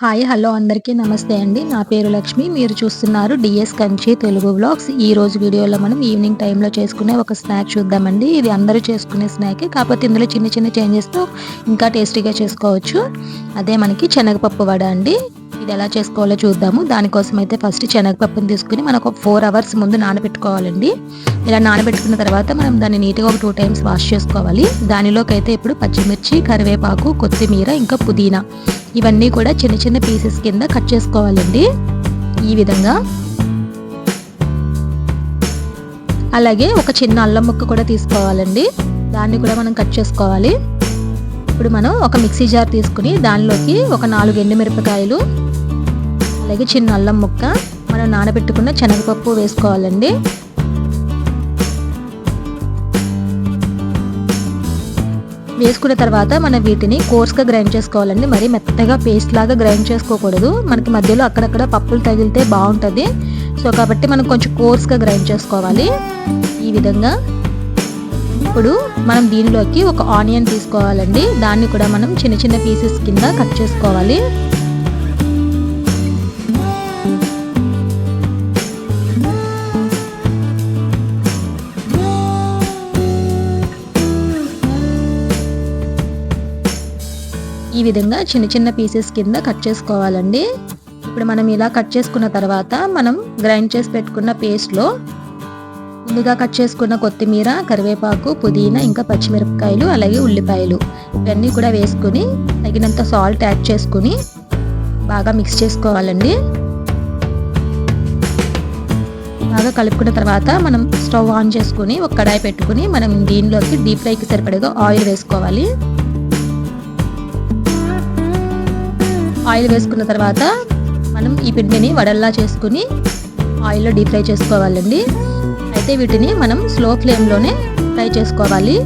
Hi hello అందరికీ నమస్తే అండి. నా పేరు లక్ష్మి. మీరు చూస్తున్నారు డిఎస్ కంచి తెలుగు బ్లాగ్స్ ఈ రోజు వీడియోలో మనం ఈవినింగ్ టైంలో చేసుకునే ఒక స్నాక్ చూద్దామండి. ఇది అందరూ చేసుకునే స్నాక్ కాకపోతే ఇందులో చిన్న చిన్న చేంజెస్తో ఇంకా టేస్టీగా చేసుకోవచ్చు. అదే మనకి శనగపప్పు వడ అండి. ఇది ఎలా చేసుకోవాలో చూద్దాము. దానికోసం అయితే ఫస్ట్ శనగపప్పుని తీసుకుని మనం ఒక ఫోర్ అవర్స్ ముందు నానబెట్టుకోవాలండి. ఇలా నానబెట్టుకున్న తర్వాత మనం దాన్ని నీట్గా ఒక టూ టైమ్స్ వాష్ చేసుకోవాలి. దానిలోకి అయితే ఇప్పుడు పచ్చిమిర్చి కరివేపాకు కొత్తిమీర ఇంకా పుదీనా ఇవన్నీ కూడా చిన్న చిన్న పీసెస్ కింద కట్ చేసుకోవాలండి. ఈ విధంగా. అలాగే ఒక చిన్న అల్లం ముక్క కూడా తీసుకోవాలండి. దాన్ని కూడా మనం కట్ చేసుకోవాలి. ఇప్పుడు మనం ఒక మిక్సీ జార్ తీసుకుని దానిలోకి ఒక నాలుగు ఎండుమిరపకాయలు అలాగే చిన్న అల్లం ముక్క మనం నానబెట్టుకున్న శనగపప్పు వేసుకోవాలండి. వేసుకున్న తర్వాత మనం వీటిని కోర్స్గా గ్రైండ్ చేసుకోవాలండి. మరి మెత్తగా పేస్ట్ లాగా గ్రైండ్ చేసుకోకూడదు. మనకి మధ్యలో అక్కడక్కడ పప్పులు తగిలితే బాగుంటుంది. సో కాబట్టి మనం కొంచెం కోర్స్గా గ్రైండ్ చేసుకోవాలి. ఈ విధంగా ఇప్పుడు మనం దీనిలోకి ఒక ఆనియన్ తీసుకోవాలండి. దాన్ని కూడా మనం చిన్న చిన్న పీసెస్ కింద కట్ చేసుకోవాలి. ఈ విధంగా చిన్న చిన్న పీసెస్ కింద కట్ చేసుకోవాలండి. ఇప్పుడు మనం ఇలా కట్ చేసుకున్న తర్వాత మనం గ్రైండ్ చేసి పెట్టుకున్న పేస్ట్లో ముందుగా కట్ చేసుకున్న కొత్తిమీర కరివేపాకు పుదీనా ఇంకా పచ్చిమిరపకాయలు అలాగే ఉల్లిపాయలు ఇవన్నీ కూడా వేసుకుని తగినంత సాల్ట్ యాడ్ చేసుకుని బాగా మిక్స్ చేసుకోవాలండి. బాగా కలుపుకున్న తర్వాత మనం స్టవ్ ఆన్ చేసుకుని ఒక కడాయి పెట్టుకుని మనం దీనిలోకి డీప్ ఫ్రైకి సరిపడగా ఆయిల్ వేసుకోవాలి. ఆయిల్ వేసుకున్న తర్వాత మనం ఈ పిండిని వడల్లా చేసుకుని ఆయిల్లో డీప్ ఫ్రై చేసుకోవాలండి. అయితే వీటిని మనం స్లో ఫ్లేమ్లోనే ఫ్రై చేసుకోవాలి.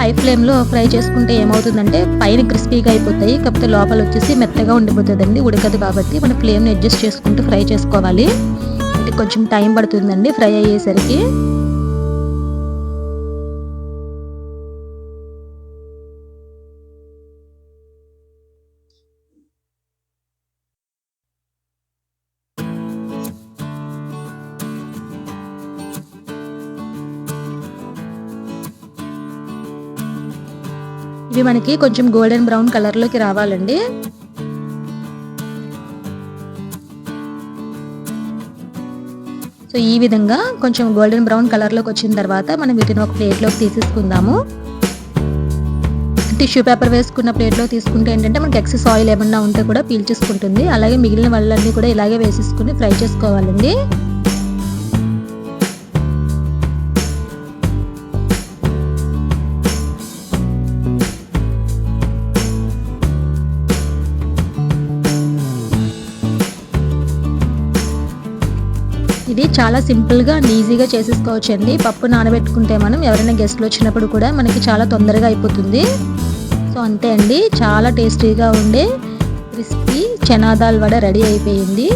హై ఫ్లేమ్లో ఫ్రై చేసుకుంటే ఏమవుతుందంటే పైన క్రిస్పీగా అయిపోతాయి కాకపోతే లోపల వచ్చేసి మెత్తగా ఉండిపోతుందండి ఉడకదు కాబట్టి మనం ఫ్లేమ్ని అడ్జస్ట్ చేసుకుంటూ ఫ్రై చేసుకోవాలి. కొంచెం టైం పడుతుందండి ఫ్రై అయ్యేసరికి. ఇవి మనకి కొంచెం గోల్డెన్ బ్రౌన్ కలర్లోకి రావాలండి. సో ఈ విధంగా కొంచెం గోల్డెన్ బ్రౌన్ కలర్లోకి వచ్చిన తర్వాత మనం వీటిని ఒక ప్లేట్లోకి తీసేసుకుందాము. టిష్యూ పేపర్ వేసుకున్న ప్లేట్లో తీసుకుంటే ఏంటంటే మనకి ఎక్సెస్ ఆయిల్ ఏమన్నా ఉంటే కూడా పీల్చేసుకుంటుంది. అలాగే మిగిలిన వాళ్ళన్నీ కూడా ఇలాగే వేసేసుకుని ఫ్రై చేసుకోవాలండి. ఇది చాలా సింపుల్గా అండ్ ఈజీగా చేసేసుకోవచ్చు అండి పప్పు నానబెట్టుకుంటే మనం ఎవరైనా గెస్ట్లు వచ్చినప్పుడు కూడా మనకి చాలా తొందరగా అయిపోతుంది. సో అంతే అండి. చాలా టేస్టీగా ఉండే క్రిస్పీ చనాదాల్ వడ రెడీ అయిపోయింది.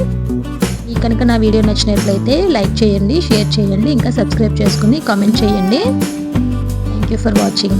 ఈ కనుక నా వీడియో నచ్చినట్లయితే లైక్ చేయండి షేర్ చేయండి ఇంకా సబ్స్క్రైబ్ చేసుకుని కామెంట్ చేయండి. Thank you for watching